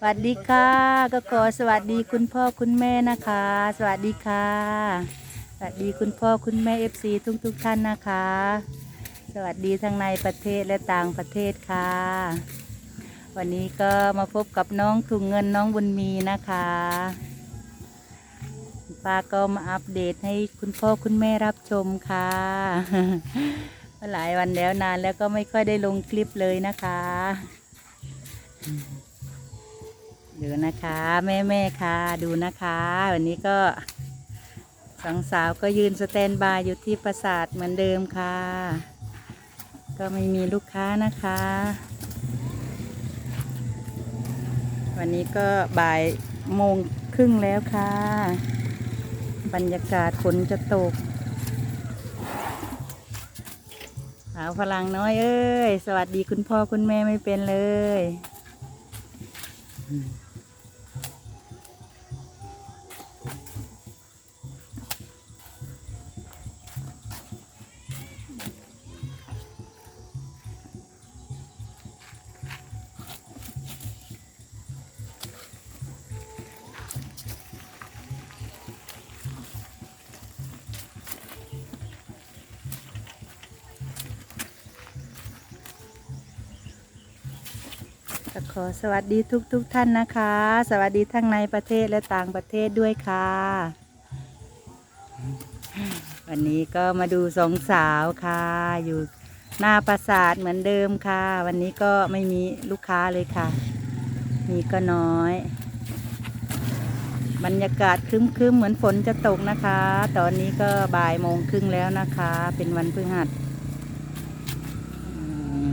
สวัสดีค่ะ ก็ขอสวัสดีคุณพ่อคุณแม่นะคะ สวัสดีค่ะ สวัสดีคุณพ่อคุณแม่เอฟซีทุกทุกท่านนะคะ สวัสดีทั้งในประเทศและต่างประเทศค่ะ วันนี้ก็มาพบกับน้องถุงเงินน้องบุญมีนะคะป้าก็มาอัปเดตให้คุณพ่อคุณแม่รับชมค่ะหลายวันแล้วนานแล้วก็ไม่ค่อยได้ลงคลิปเลยนะคะ ดูนะคะ แม่แม่ค่ะ ดูนะคะ วันนี้ก็สองสาวก็ยืนสแตนบายอยู่ที่ปราสาทเหมือนเดิมค่ะ ก็ไม่มีลูกค้านะคะ วันนี้ก็บ่ายโมงครึ่งแล้วค่ะ บรรยากาศฝนจะตกสาวพลังน้อยเอ้ย สวัสดีคุณพ่อคุณแม่ไม่เป็นเลย mm. ก็ขอสวัสดีทุกทุกท่านนะคะ สวัสดีทั้งในประเทศและต่างประเทศด้วยค่ะ วันนี้ก็มาดูสองสาวค่ะ อยู่หน้าปราสาทเหมือนเดิมค่ะ วันนี้ก็ไม่มีลูกค้าเลยค่ะ มีก็น้อย บรรยากาศครึ้มๆเหมือนฝนจะตกนะคะ ตอนนี้ก็บ่ายโมงครึ่งแล้วนะคะ เป็นวันพฤหัสอืม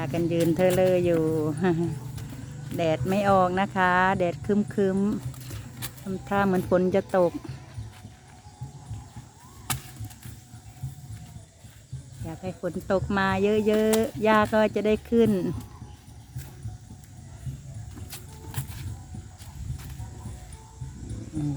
พากันยืนเธอเลยอยู่ แดดไม่ออกนะคะ แดดคึมคึมทำท่าเหมือนฝนจะตก อยากให้ฝนตกมาเยอะๆหญ้าก็จะได้ขึ้นอืม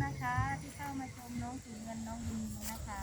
นะคะ ที่เข้ามาชมน้องถุงเงินน้องดีนะคะ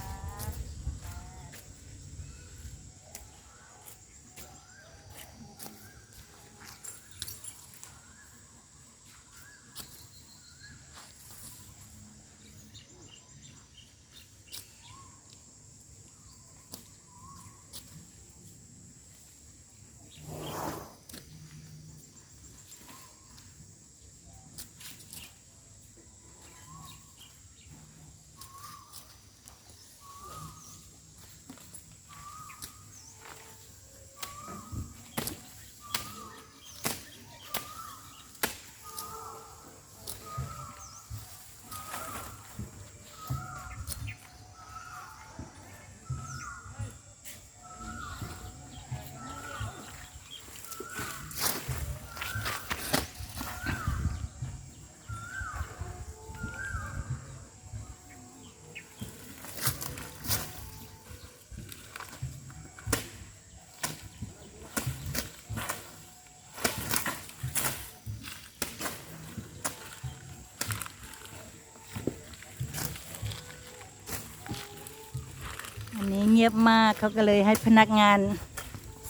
อันนี้เงี ยบมากเขาก็เลยให้พนักงาน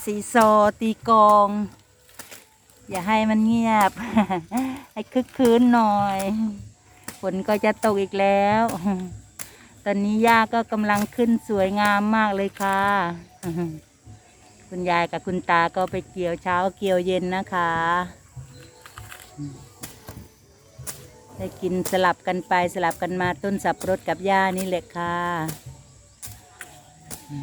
สีซอตีกอง อย่าให้มันเงียบ ให้คึกคืนหน่อยฝนก็จะตกอีกแล้ว ตอนนี้หญ้าก็กำลังขึ้นสวยงามมากเลยค่ะ คุณยายกับคุณตาก็ไปเกี่ยวเช้าเกี่ยวเย็นนะคะ ได้กินสลับกันไปสลับกันมาต้นสับปะรดกับหญ้านี่แหละค่ะ ก็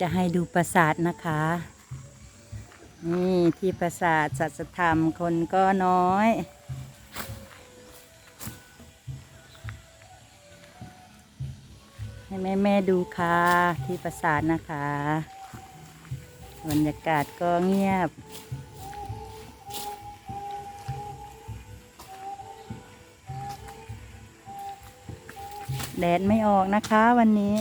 จะให้ดูปราสาทนะคะ นี่ที่ปราสาทสัจธรรมคนก็น้อย ให้แม่แม่ดูค่ะ ที่ปราสาทนะคะ บรรยากาศก็เงียบ แดดไม่ออกนะคะวันนี้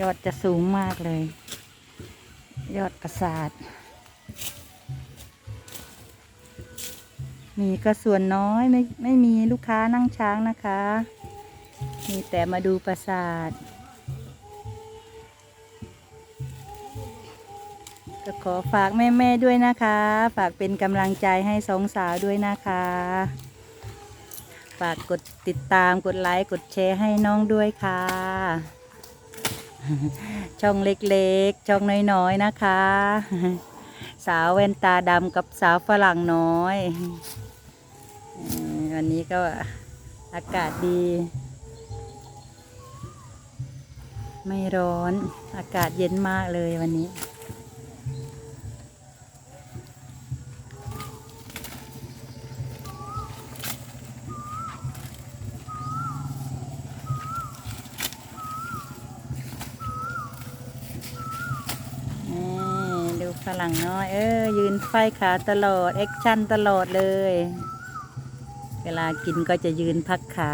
ยอดจะสูงมากเลย ยอดปราสาท มีก็ส่วนน้อยไม่ไม่มีลูกค้านั่งช้างนะคะ มีแต่มาดูปราสาท ก็ขอฝากแม่ ๆ ด้วยนะคะ ฝากเป็นกำลังใจให้สองสาวด้วยนะคะ ฝากกดติดตามกดไลค์กดแชร์ให้น้องด้วยค่ะ ช่องเล็กๆ ช่องน้อย ๆ นะคะสาวแว่นตาดำกับสาวฝรั่งน้อย วันนี้ก็อากาศดี ไม่ร้อน อากาศเย็นมากเลยวันนี้ นี่ดูฝรั่งน้อย เออยืนไฟขาตลอด แอคชั่นตลอดเลย เวลากินก็จะยืนพักขา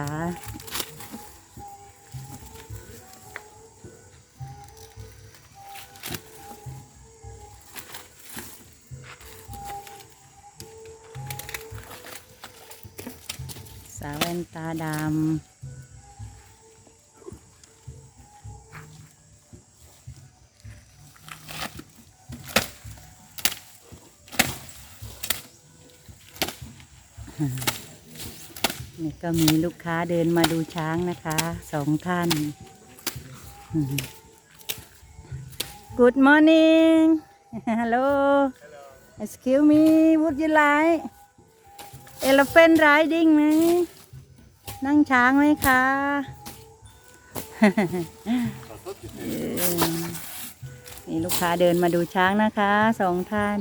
สาวแว่นตาดำ ก็มีลูกค้าเดินมาดูช้างนะคะสองท่าน Good morning Hello Excuse me Would you like Elephant riding ไหมนั่งช้างไหมคะ นี่ลูกค้าเดินมาดูช้างนะคะสองท่าน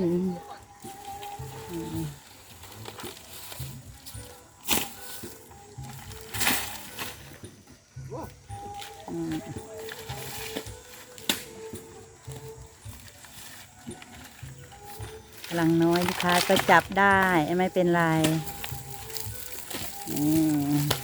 กำลังน้อยลูกค้าก็จับได้ไม่เป็นไร อืม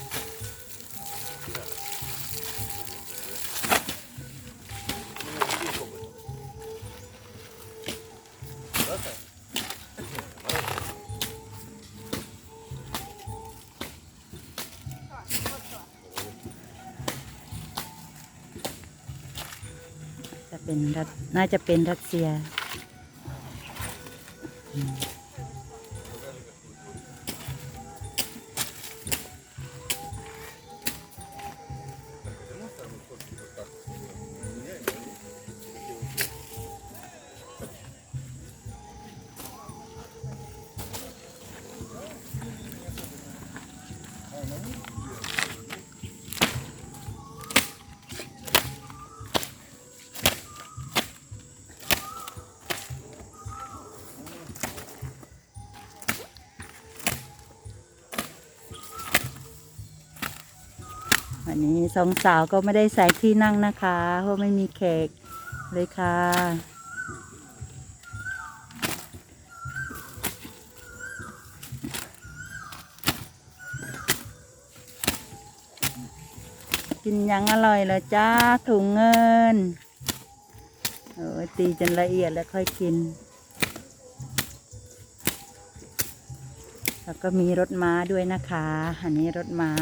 เป็นรัสน่าจะเป็นรัสเซีย วันนี้สองสาวก็ไม่ได้ใส่ที่นั่งนะคะ เพราะไม่มีแขกเลยค่ะ กินยังอร่อยเลยจ้าถุงเงินโอ้ตีจนละเอียดแล้วค่อยกิน แล้วก็มีรถม้าด้วยนะคะ อันนี้รถม้า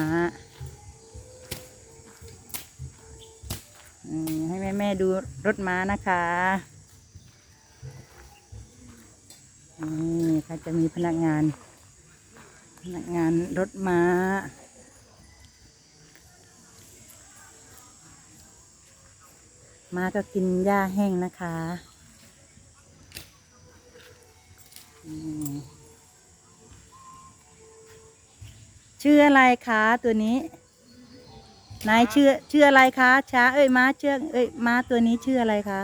ให้แม่แม่ดูรถม้านะคะนี่เขาจะมีพนักงาน พนักงานรถม้าม้าก็กินหญ้าแห้งนะคะชื่ออะไรคะตัวนี้ นายชื่อชื่ออะไรคะช้าเอ้ยม้าเชื่อเอ้ยม้าตัวนี้ชื่ออะไรคะ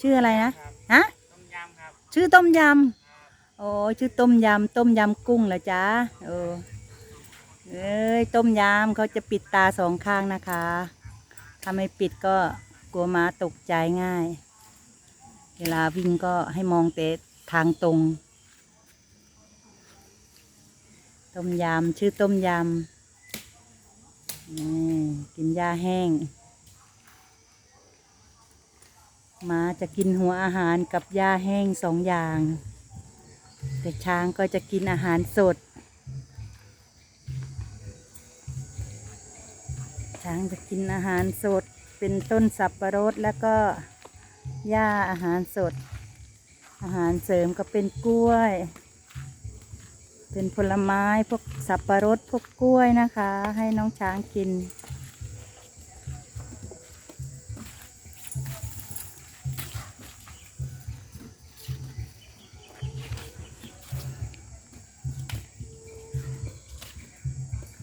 ชื่ออะไรนะฮะต้มยำครับชื่อต้มยำโอ้ชื่อต้มยำต้มยำกุ้งเหรอจ๊ะโอ้เอ้ยต้มยำเขาจะปิดตาสองข้างนะคะถ้าไม่ปิดก็กลัวม้าตกใจง่าย เวลาวิ่งก็ให้มองแต่ทางตรง ต้มยำชื่อต้มยำ กินหญ้าแห้งมาจะกินหัวอาหารกับหญ้าแห้งสองอย่าง แต่ช้างก็จะกินอาหารสด ช้างจะกินอาหารสดเป็นต้นสับประรดแล้วก็หญ้าอาหารสด อาหารเสริมก็เป็นกล้วย เป็นผลไม้พวกสับประรดพวกกล้วยนะคะ ให้น้องช้างกิน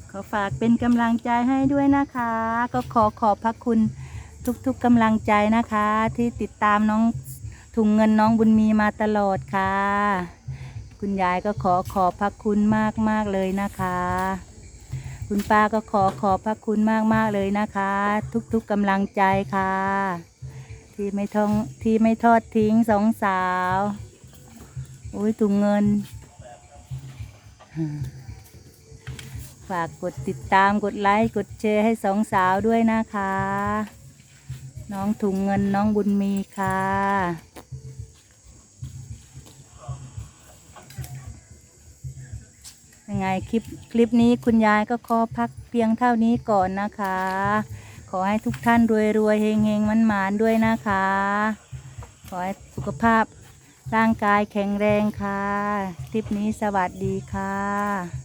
ขอฝากเป็นกำลังใจให้ด้วยนะคะ ก็ขอขอบพระคุณทุกๆกำลังใจนะคะ ที่ติดตามน้องถุงเงินน้องบุญมีมาตลอดค่ะ คุณยายก็ขอขอบพระคุณมากมากเลยนะคะ คุณป้าก็ขอขอบพระคุณมากมากเลยนะคะ ทุกๆกำลังใจค่ะ ที่ไม่ทองที่ไม่ทอดทิ้งสองสาวอุ้ยถุงเงิน ฝากกดติดตามกดไลค์กดแชร์ให้สองสาวด้วยนะคะ น้องถุงเงินน้องบุญมีค่ะ ยังไงคลิปคลิปนี้คุณยายก็ขอพักเพียงเท่านี้ก่อนนะคะ ขอให้ทุกท่านรวยรวยเฮงเฮงมันหมานด้วยนะคะ ขอให้สุขภาพร่างกายแข็งแรงค่ะ คลิปนี้สวัสดีค่ะ